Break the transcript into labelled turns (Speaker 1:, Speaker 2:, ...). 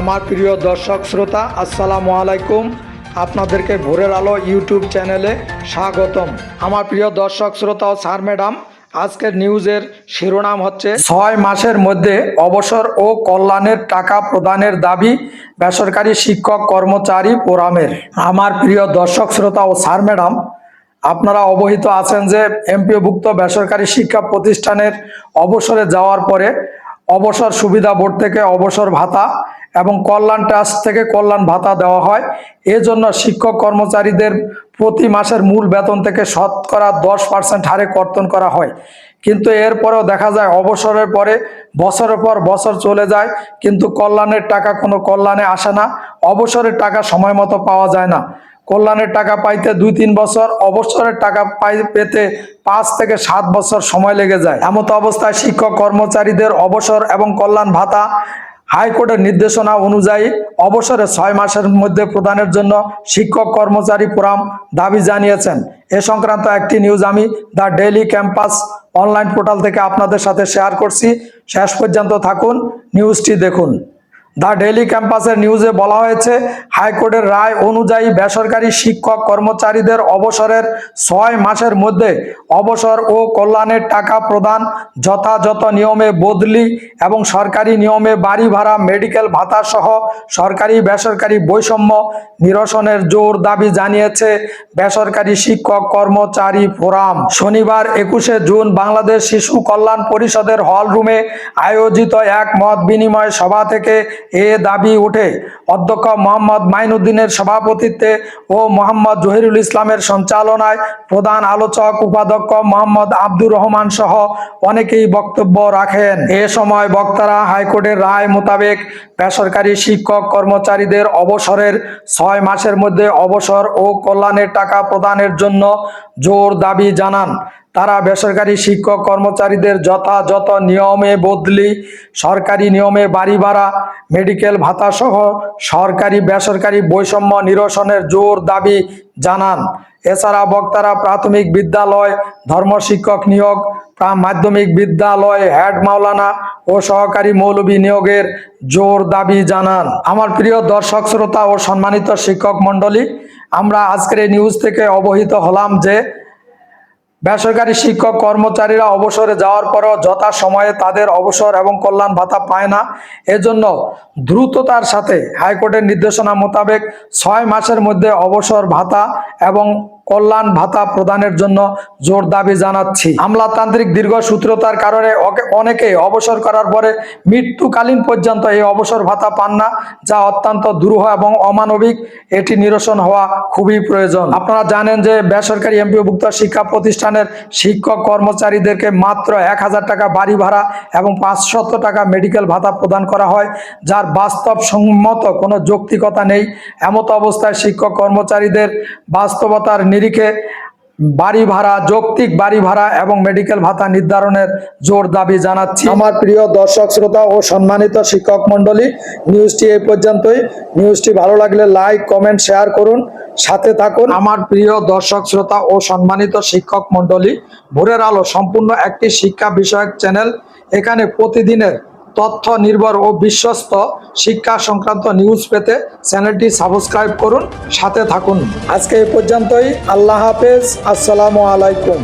Speaker 1: আমার প্রিয় দর্শক শ্রোতা, আসসালামু আলাইকুম। আপনাদেরকে ভোরের আলো ইউটিউব চ্যানেলে স্বাগতম। আমার প্রিয় দর্শক শ্রোতা ও স্যার ম্যাডাম, আজকের নিউজের শিরোনাম হচ্ছে, ছয় মাসের মধ্যে অবসর ও কল্যাণের টাকা প্রদানের দাবি বেসরকারি শিক্ষক কর্মচারী ফোরামের। আমার প্রিয় দর্শক শ্রোতা ও স্যার ম্যাডাম, আপনারা অবহিত আছেন যে এমপিওভুক্ত বেসরকারি শিক্ষা প্রতিষ্ঠানের অবসরে যাওয়ার পরে অবসর সুবিধা বোর্ড থেকে অবসর ভাতা এবং কল্যাণ ট্রাস্ট থেকে কল্যাণ ভাতা দেওয়া হয়। এজন্য শিক্ষক কর্মচারীদের প্রতি মাসের মূল বেতন থেকে শতকরা দশ পার্সেন্ট হারে কর্তন করা হয়। কিন্তু এরপরেও দেখা যায় অবসরের পরে বছরের পর বছর চলে যায়, কিন্তু কল্যাণের টাকা কোনো কল্যাণে আসে না। অবসরের টাকা সময় মতো পাওয়া যায় না। কল্যাণের টাকা পাইতে দুই, তিন বছর, অবসরের টাকা পাই, পেতে পাঁচ থেকে সাত বছর সময় লেগে যায়। এমত অবস্থায় শিক্ষক কর্মচারীদের অবসর এবং কল্যাণ ভাতা হাইকোর্টের নির্দেশনা অনুযায়ী অবসরে ছয় মাসের মধ্যে প্রদানের জন্য শিক্ষক কর্মচারী ফোরাম দাবি জানিয়েছেন। এ সংক্রান্ত একটি নিউজ আমি the daily campus online portal থেকে আপনাদের সাথে শেয়ার করছি। শেষ পর্যন্ত থাকুন, নিউজটি দেখুন। দ্য ডেইলি ক্যাম্পাসের নিউজে বলা হয়েছে, হাইকোর্টের রায় অনুযায়ী বেসরকারি শিক্ষক কর্মচারীদের অবসরের ছয় মাসের মধ্যে অবসর ও কল্যাণের টাকা প্রদান যথাযথ নিয়মে বদলি এবং সরকারি নিয়মে বাড়ি ভাড়া, মেডিকেল ভাতা সহ সরকারি বেসরকারি বৈষম্য নিরসনের জোর দাবি জানিয়েছে বেসরকারি শিক্ষক কর্মচারী ফোরাম। শনিবার একুশে জুন বাংলাদেশ শিশু কল্যাণ পরিষদের হল রুমে আয়োজিত এক মত বিনিময় সভা থেকে এ দাবি উঠে অধ্যক্ষ মোহাম্মদ মাইনুদ্দিনের সভাপতিত্বে ও মোহাম্মদ জহিরুল ইসলামের সঞ্চালনায় প্রধান আলোচক উপাধ্যক্ষ মোহাম্মদ আব্দুর রহমান সহ অনেকেই বক্তব্য রাখেন। এ সময় বক্তারা হাইকোর্টের রায় মোতাবেক বেসরকারি শিক্ষক কর্মচারীদের অবসরের ছয় মাসের মধ্যে অবসর ও কল্যাণের টাকা প্রদানের জন্য জোর দাবি জানান। তারা বেসরকারি শিক্ষক কর্মচারীদের যথাযথ নিয়মে বদলি, সরকারি নিয়মে বাড়ি ভাড়া, মেডিকেল ভাতা সহ সরকারি বেসরকারি বৈষম্য নিরসনের জোর দাবি জানান। এছাড়া বক্তারা প্রাথমিক বিদ্যালয় ধর্ম শিক্ষক নিয়োগ মাধ্যমিক বিদ্যালয়, হেড মাওলানা ও সহকারী মৌলবী নিয়োগের জোর দাবি জানান। আমার প্রিয় দর্শক, শ্রোতা ও সম্মানিত শিক্ষক মণ্ডলী, আমরা আজকের এই নিউজ থেকে অবহিত হলাম যে বেসরকারি শিক্ষক কর্মচারীরা অবসরে যাওয়ার পরও যথা সময়ে তাদের অবসর এবং কল্যাণ ভাতা পায় না। এজন্য দ্রুততার সাথে হাইকোর্টের নির্দেশনা মোতাবেক ছয় মাসের মধ্যে অবসর ভাতা এবং কল্যাণ ভাতা প্রদানের জন্য জোর দাবি জানাচ্ছি। আমলাতান্ত্রিক দীর্ঘসূত্রতার কারণে অনেকে অবসর করার পরে মৃত্যুকালীন পর্যন্ত এই অবসর ভাতা পান না, যা অত্যন্ত দুরূহ এবং অমানবিক। এটি নিরসন হওয়া খুবই প্রয়োজন। আপনারা জানেন যে বেসরকারি এমপিওভুক্ত শিক্ষা প্রতিষ্ঠানের শিক্ষক কর্মচারীদেরকে মাত্র এক হাজার টাকা বাড়ি ভাড়া এবং পাঁচশত টাকা মেডিকেল ভাতা প্রদান করা হয়, যার বাস্তব সম্মত কোনো যৌক্তিকতা নেই। এমত অবস্থায় শিক্ষক কর্মচারীদের বাস্তবতার নিরিখে বাড়ি ভাড়া যৌক্তিক বাড়ি ভাড়া এবং মেডিকেল ভাতা নির্ধারণের জোর দাবি জানাচ্ছি। আমার প্রিয় দর্শক শ্রোতা ও সম্মানিত শিক্ষক মণ্ডলী নিউজটি এই পর্যন্তই। নিউজটি ভালো লাগলে লাইক কমেন্ট শেয়ার করুন। সাথে থাকুন। আমার প্রিয় দর্শক শ্রোতা ও সম্মানিত শিক্ষক মণ্ডলী ভোরের আলো সম্পূর্ণ একটি শিক্ষা বিষয়ক চ্যানেল এখানে প্রতিদিনের তথ্য নির্ভর ও বিশ্বস্ত শিক্ষা সংক্রান্ত নিউজ পেতে চ্যানেলটি সাবস্ক্রাইব করুন, সাথে থাকুন। আজকে এই পর্যন্তই। আল্লাহ হাফেজ। আসসালামু আলাইকুম।